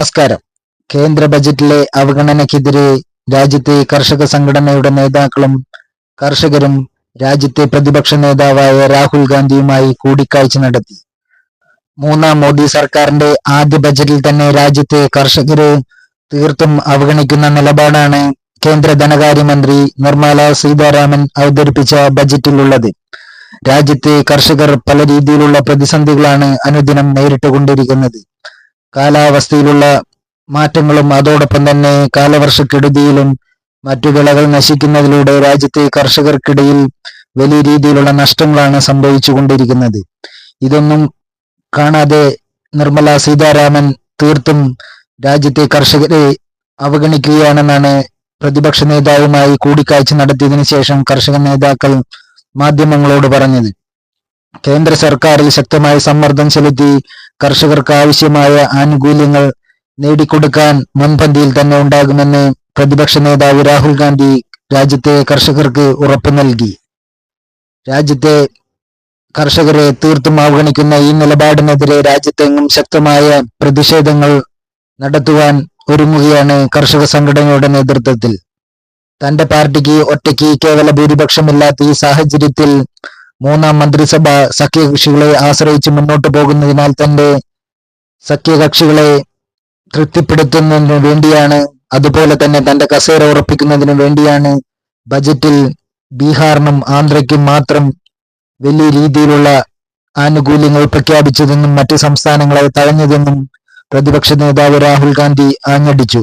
നമസ്കാരം. കേന്ദ്ര ബജറ്റിലെ അവഗണനയ്ക്കെതിരെ രാജ്യത്തെ കർഷക സംഘടനയുടെ നേതാക്കളും കർഷകരും രാജ്യത്തെ പ്രതിപക്ഷ നേതാവായ രാഹുൽ ഗാന്ധിയുമായി കൂടിക്കാഴ്ച നടത്തി. മൂന്നാം മോദി സർക്കാരിന്റെ ആദ്യ ബജറ്റിൽ തന്നെ രാജ്യത്തെ കർഷകരെ തീർത്തും അവഗണിക്കുന്ന നിലപാടാണ് കേന്ദ്ര ധനകാര്യമന്ത്രി നിർമ്മല സീതാരാമൻ അവതരിപ്പിച്ച ബജറ്റിലുള്ളത്. രാജ്യത്തെ കർഷകർ പല രീതിയിലുള്ള പ്രതിസന്ധികളാണ് അനുദിനം നേരിട്ടുകൊണ്ടിരിക്കുന്നത്. കാലാവസ്ഥയിലുള്ള മാറ്റങ്ങളും അതോടൊപ്പം തന്നെ കാലവർഷക്കെടുതിയിലും മറ്റു വിളകൾ നശിക്കുന്നതിലൂടെ രാജ്യത്തെ കർഷകർക്കിടയിൽ വലിയ രീതിയിലുള്ള നഷ്ടങ്ങളാണ് സംഭവിച്ചുകൊണ്ടിരിക്കുന്നത്. ഇതൊന്നും കാണാതെ നിർമ്മല സീതാരാമൻ തീർത്തും രാജ്യത്തെ കർഷകരെ അവഗണിക്കുകയാണെന്നാണ് പ്രതിപക്ഷ നേതാവുമായി കൂടിക്കാഴ്ച നടത്തിയതിനു ശേഷം കർഷക നേതാക്കൾ മാധ്യമങ്ങളോട് പറഞ്ഞത്. കേന്ദ്ര സർക്കാരിൽ ശക്തമായ സമ്മർദ്ദം ചെലുത്തി കർഷകർക്ക് ആവശ്യമായ ആനുകൂല്യങ്ങൾ നേടിക്കൊടുക്കാൻ മുൻപന്തിയിൽ തന്നെ ഉണ്ടാകുമെന്ന് പ്രതിപക്ഷ നേതാവ് രാഹുൽ ഗാന്ധി രാജ്യത്തെ കർഷകർക്ക് ഉറപ്പ് നൽകി. രാജ്യത്തെ കർഷകരെ തീർത്തും അവഗണിക്കുന്ന ഈ നിലപാടിനെതിരെ രാജ്യത്തെങ്ങും ശക്തമായ പ്രതിഷേധങ്ങൾ നടത്തുവാൻ ഒരുങ്ങുകയാണ് കർഷക സംഘടനയുടെ നേതൃത്വത്തിൽ. തന്റെ പാർട്ടിക്ക് ഒറ്റയ്ക്ക് കേവല ഭൂരിപക്ഷമില്ലാത്ത ഈ സാഹചര്യത്തിൽ മൂന്നാം മന്ത്രിസഭ സഖ്യകക്ഷികളെ ആശ്രയിച്ച് മുന്നോട്ട് പോകുന്നതിനാൽ തന്റെ സഖ്യകക്ഷികളെ തൃപ്തിപ്പെടുത്തുന്നതിനു വേണ്ടിയാണ് അതുപോലെ തന്നെ തന്റെ കസേര ഉറപ്പിക്കുന്നതിനു വേണ്ടിയാണ് ബജറ്റിൽ ബീഹാറിനും ആന്ധ്രയ്ക്കും മാത്രം വലിയ രീതിയിലുള്ള ആനുകൂല്യങ്ങൾ പ്രഖ്യാപിച്ചതെന്നും മറ്റ് സംസ്ഥാനങ്ങളെ തഴഞ്ഞതെന്നും പ്രതിപക്ഷ നേതാവ് രാഹുൽ ഗാന്ധി ആഞ്ഞടിച്ചു.